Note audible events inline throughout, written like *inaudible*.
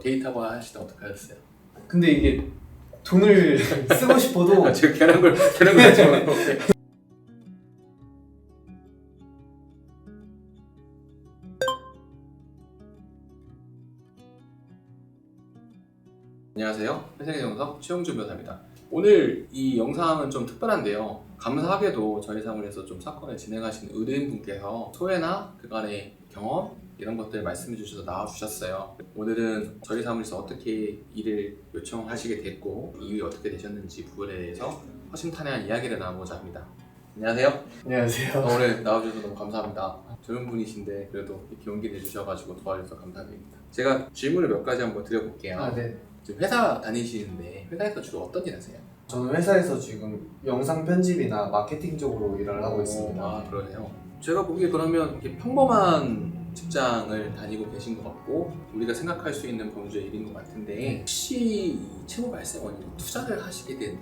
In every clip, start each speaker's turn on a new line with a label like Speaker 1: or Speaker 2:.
Speaker 1: 데이트하거나 하시다 어떻게 하셨어요?
Speaker 2: 근데 이게 돈을 *laughs* 쓰고 싶어도
Speaker 1: 아, 제가 괜한 걸 괜한 걸 하지 말고. 안녕하세요. 회생의 정석 최용준 변호사입니다. 오늘 이 영상은 좀 특별한데요. 감사하게도 저희 사무실에서 좀 사건을 진행하신 의뢰인분께서 소외나 그간의 경험 이런 것들 말씀해 주셔서 나와 주셨어요. 오늘은 저희 사무실에서 어떻게 일을 요청하시게 됐고 이후에 어떻게 되셨는지 부분에 대해서 허심탄회한 이야기를 나누고자 합니다. 안녕하세요.
Speaker 2: 안녕하세요.
Speaker 1: 오늘 나와주셔서 너무 감사합니다. 좋은 분이신데 그래도 이렇게 용기 내주셔가지고 도와주셔서 감사드립니다. 제가 질문을 몇 가지 한번 드려볼게요.
Speaker 2: 아, 네.
Speaker 1: 지금 회사 다니시는데 회사에서 주로 어떤 일 하세요?
Speaker 2: 저는 회사에서 지금 영상 편집이나 마케팅 쪽으로 일을 하고 있습니다.
Speaker 1: 아 그러네요. 제가 보기에 그러면 이렇게 평범한 직장을 다니고 계신 것 같고 우리가 생각할 수 있는 범주의 일인 것 같은데 혹시 이 채무 발생 원인 투자를 하시게 된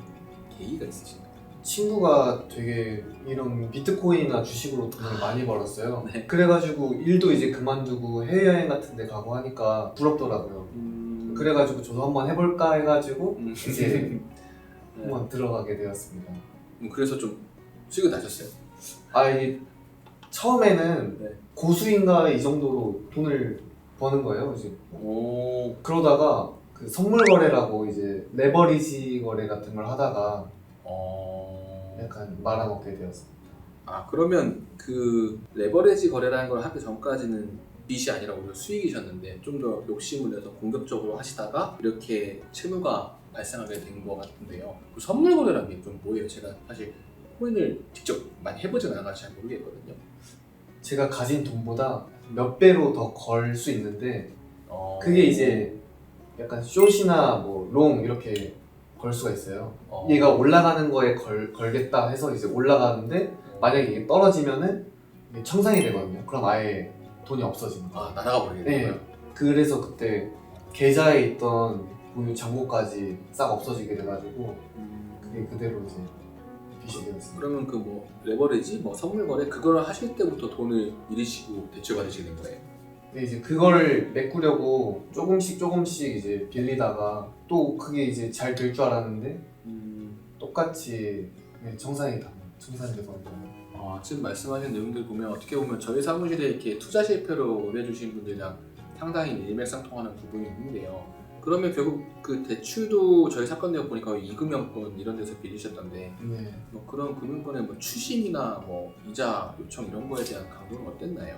Speaker 1: 계기가 있으신가요?
Speaker 2: 친구가 되게 이런 비트코인이나 주식으로 돈을 많이 벌었어요. *laughs*
Speaker 1: 네.
Speaker 2: 그래가지고 일도 이제 그만두고 해외여행 같은 데 가고 하니까 부럽더라고요.
Speaker 1: 음...
Speaker 2: 그래가지고 저도 한번 해볼까 해가지고
Speaker 1: 음.
Speaker 2: 이제 *laughs* *laughs*
Speaker 1: 네.
Speaker 2: 한번 들어가게 되었습니다.
Speaker 1: 음, 그래서 좀 수익은 나셨어요?
Speaker 2: 아 이게 처음에는
Speaker 1: 네.
Speaker 2: 고수인가 이 정도로 돈을 버는 거예요. 이제
Speaker 1: 오
Speaker 2: 그러다가 그 선물 거래라고 이제 레버리지 거래 같은 걸 하다가
Speaker 1: 어...
Speaker 2: 약간 말아먹게 되었습니다.
Speaker 1: 아 그러면 그 레버리지 거래라는 걸 하기 전까지는 빚이 아니라 오히려 수익이셨는데 좀 더 욕심을 내서 공격적으로 하시다가 이렇게 채무가 발생하게 된 것 같은데요. 그 선물 거래라는 게 좀 뭐예요? 제가 사실 코인을 직접 많이 해보진 않아서 잘 모르겠거든요.
Speaker 2: 제가 가진 돈보다 몇 배로 더 걸 수 있는데
Speaker 1: 어...
Speaker 2: 그게 이제 약간 숏이나 뭐 롱 이렇게 걸 수가 있어요.
Speaker 1: 어...
Speaker 2: 얘가 올라가는 거에 걸, 걸겠다 해서 이제 올라가는데 만약에 이게 떨어지면은 이게 청산이 되거든요. 그럼 아예 돈이 없어집니다.
Speaker 1: 아 날아가 버리게
Speaker 2: 네.
Speaker 1: 되고요.
Speaker 2: 그래서 그때 계좌에 있던 보유 잔고까지 싹 없어지게 돼가지고 그게 그대로 이제.
Speaker 1: 그러면 그 뭐 레버리지, 뭐 선물 거래 그거를 하실 때부터 돈을 잃으시고 대출 받으시게 된 거예요.
Speaker 2: 근데 이제 그거를 메꾸려고 조금씩 조금씩 이제 빌리다가 또 그게 이제 잘 될 줄 알았는데 똑같이 네, 청산이 다 청산이 되거든요.
Speaker 1: 아, 지금 말씀하신 내용들 보면 어떻게 보면 저희 사무실에 이렇게 투자 실패로 의뢰주신 분들이랑 상당히 일맥상통하는 부분이 있는데요. 그러면 결국 그 대출도 저희 사건 내용 보니까 이금융권 이런 데서 빌리셨던데
Speaker 2: 네.
Speaker 1: 뭐 그런 금융권의 뭐 추심이나 뭐 이자 요청 이런 거에 대한 강도는 어땠나요?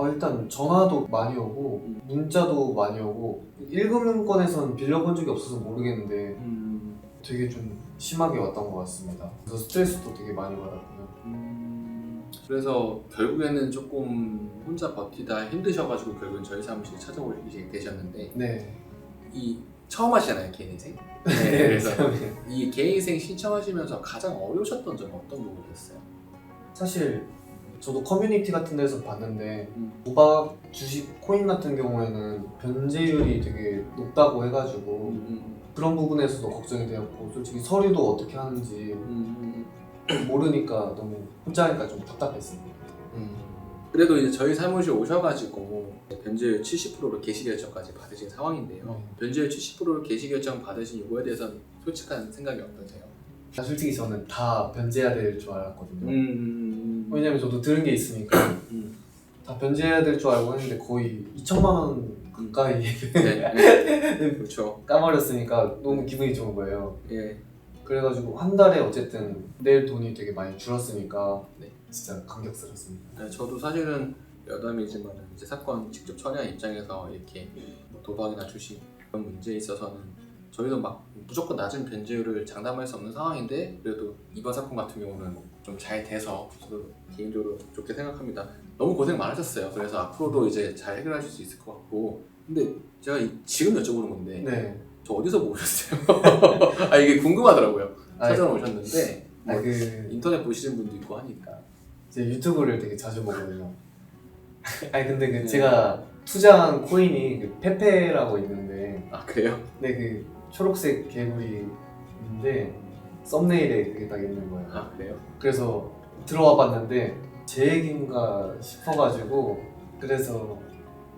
Speaker 2: 어, 일단 전화도 많이 오고
Speaker 1: 음.
Speaker 2: 문자도 많이 오고 1금융권에서는 빌려본 적이 없어서 모르겠는데
Speaker 1: 음,
Speaker 2: 되게 좀 심하게 왔던 것 같습니다. 그래서 스트레스도 되게 많이 받았고요.
Speaker 1: 음, 그래서 결국에는 조금 혼자 버티다 힘드셔가지고 결국엔 저희 사무실 찾아오시게 되셨는데
Speaker 2: 네.
Speaker 1: 이 처음 하시잖아요 개인인생.
Speaker 2: 네.
Speaker 1: 그래서 이 개인생 신청하시면서 가장 어려우셨던 점은 어떤 부분이었어요?
Speaker 2: 사실 저도 커뮤니티 같은 데서 봤는데
Speaker 1: 음.
Speaker 2: 도박, 주식, 코인 같은 경우에는 변제율이 되게 높다고 해가지고
Speaker 1: 음,
Speaker 2: 그런 부분에서도 걱정이 되었고 솔직히 서류도 어떻게 하는지
Speaker 1: 음,
Speaker 2: 모르니까 너무 혼자 하니까 좀 답답했습니다.
Speaker 1: 음. 그래도 이제 저희 사무실 오셔가지고 변제율 70%로 개시 결정까지 받으신 상황인데요.
Speaker 2: 네.
Speaker 1: 변제율 70%로 개시 결정 받으신 이거에 대해서는 솔직한 생각이 어떠세요?
Speaker 2: 솔직히 저는 다 변제해야 될 줄 알았거든요.
Speaker 1: 음,
Speaker 2: 왜냐면 저도 들은 게 있으니까
Speaker 1: 음.
Speaker 2: 다 변제해야 될 줄 알고 했는데 거의 2천만 원 가까이
Speaker 1: 네, *laughs* 네. 그렇죠.
Speaker 2: 까버렸으니까 너무 기분이 좋은 거예요.
Speaker 1: 예.
Speaker 2: 그래가지고 한 달에 어쨌든 낼 돈이 되게 많이 줄었으니까
Speaker 1: 네.
Speaker 2: 진짜 감격스럽습니다.
Speaker 1: 네, 저도 사실은 여담이지만 이제 사건 직접 처리한 입장에서 이렇게 뭐 도박이나 주식 이런 문제에 있어서는 저희도 막 무조건 낮은 변제율을 장담할 수 없는 상황인데 그래도 이번 사건 같은 경우는 좀 잘 돼서 저도 개인적으로 좋게 생각합니다. 너무 고생 많으셨어요. 그래서 앞으로도 이제 잘 해결하실 수 있을 것 같고 근데 제가 이- 지금 여쭤보는 건데
Speaker 2: 네.
Speaker 1: 저 어디서 모르셨어요? *laughs* 아 이게 궁금하더라고요.
Speaker 2: 아,
Speaker 1: 찾아오셨는데 뭐
Speaker 2: 아, 그
Speaker 1: 인터넷 보시는 분도 있고 하니까
Speaker 2: 제 유튜브를 되게 자주 보거든요. *laughs* 아니 근데 그
Speaker 1: 네.
Speaker 2: 제가 투자한 코인이 그 페페라고 있는데
Speaker 1: 아 그래요?
Speaker 2: 근데 그 초록색 개구리 있는데 썸네일에 그게 딱 있는 거예요.
Speaker 1: 아 그래요?
Speaker 2: 그래서 들어와 봤는데 제 얘기인가 싶어가지고 그래서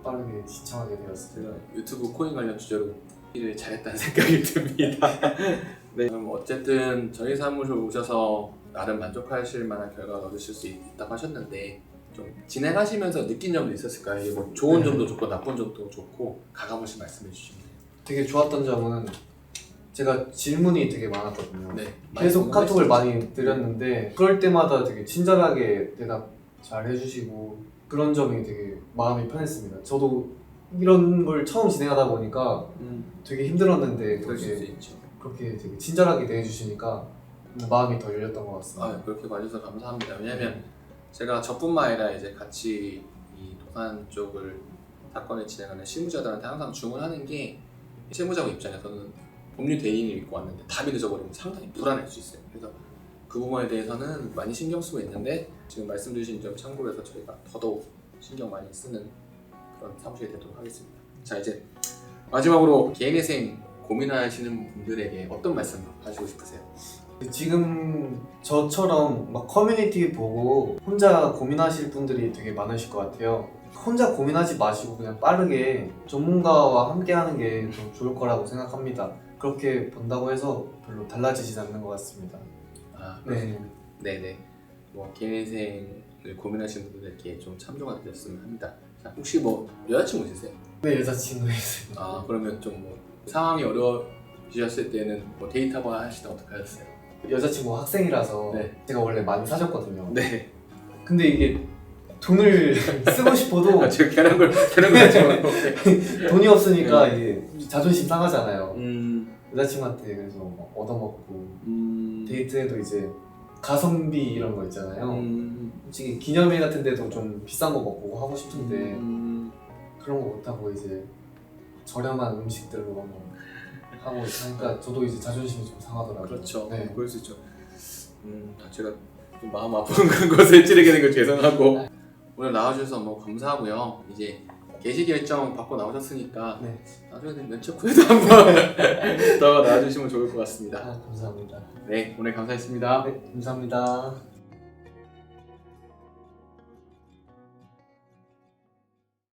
Speaker 2: 빠르게 시청하게 되었습니다.
Speaker 1: 제가 유튜브 코인 관련 주제로 일을 잘했다는 *laughs* 생각이 듭니다. *laughs* 네, 그럼 어쨌든 저희 사무실 오셔서 나름 만족하실 만한 결과가 얻으실 수 있다고 하셨는데 좀 진행하시면서 느낀 점도 있었을까요? 이게 뭐 좋은
Speaker 2: 네.
Speaker 1: 점도 좋고 나쁜 점도 좋고 가감없이 말씀해 주시면 돼요.
Speaker 2: 되게 좋았던 점은 제가 질문이 되게 많았거든요.
Speaker 1: 네,
Speaker 2: 계속 카톡을. 많이 드렸는데 그럴 때마다 되게 친절하게 대답 잘 해주시고 그런 점이 되게 마음이 편했습니다. 저도 이런 걸 처음 진행하다 보니까
Speaker 1: 음,
Speaker 2: 되게 힘들었는데
Speaker 1: 그럴 수
Speaker 2: 그렇게
Speaker 1: 있죠.
Speaker 2: 그렇게 되게 친절하게 대해주시니까 마음이 더 열렸던 것 같습니다.
Speaker 1: 아, 그렇게 봐주셔서 감사합니다. 왜냐면 제가 저뿐만 아니라 이제 같이 이 도산 쪽을 사건을 진행하는 실무자들한테 항상 주문하는 게 실무자분 입장에서는 법률 대리인을 믿고 왔는데 답이 늦어버리면 상당히 불안할 수 있어요. 그래서 그 부분에 대해서는 많이 신경 쓰고 있는데 지금 말씀 주신 점 참고로 해서 저희가 더더욱 신경 많이 쓰는 그런 사무실이 되도록 하겠습니다. 자 이제 마지막으로 개인회생 고민하시는 분들에게 어떤 말씀 하시고 싶으세요?
Speaker 2: 지금 저처럼 막 커뮤니티 보고 혼자 고민하실 분들이 되게 많으실 것 같아요. 혼자 고민하지 마시고 그냥 빠르게 전문가와 함께 하는 게 더 좋을 거라고 생각합니다. 그렇게 본다고 해서 별로 달라지진 않는 것 같습니다.
Speaker 1: 아,
Speaker 2: 네.
Speaker 1: 네네. 뭐 개인생을 고민하시는 분들께 좀 참조가 되셨으면 합니다. 자, 혹시 뭐 여자친구 있으세요?
Speaker 2: 네, 여자친구 있습니다.
Speaker 1: 아 그러면 좀 뭐 상황이 어려우셨을 때는 뭐 데이트하고 하시다 어떻게 하셨어요?
Speaker 2: 여자친구 학생이라서
Speaker 1: 네.
Speaker 2: 제가 원래 많이 사줬거든요.
Speaker 1: 네.
Speaker 2: 근데 이게 돈을 쓰고 싶어도 *laughs*
Speaker 1: 아, 제가 걔는 걸 걔는 걸 지금 *laughs*
Speaker 2: 돈이 없으니까 이게 자존심 상하잖아요.
Speaker 1: 음,
Speaker 2: 여자친구한테 그래서 막 얻어먹고
Speaker 1: 음,
Speaker 2: 데이트에도 이제 가성비 이런 거 있잖아요.
Speaker 1: 음,
Speaker 2: 솔직히 기념일 같은 데도 좀 비싼 거 먹고 하고 싶은데
Speaker 1: 음,
Speaker 2: 그런 거 못하고 이제 저렴한 음식들로 한번 하고 하니까 저도 이제 자존심이 좀 상하더라고요.
Speaker 1: 그렇죠.
Speaker 2: 네.
Speaker 1: 그럴 수 있죠. 음, 아, 제가 좀 마음 아픈 *laughs* 것을 찌르게 된 거 죄송하고 오늘 나와주셔서 뭐 감사하고요. 이제 개시 결정 받고 나오셨으니까
Speaker 2: 네.
Speaker 1: 나중에 면접 후에도 *laughs* 한번 더 나와주시면 좋을 것 같습니다.
Speaker 2: 아, 감사합니다.
Speaker 1: 네, 오늘 감사했습니다.
Speaker 2: 네, 감사합니다.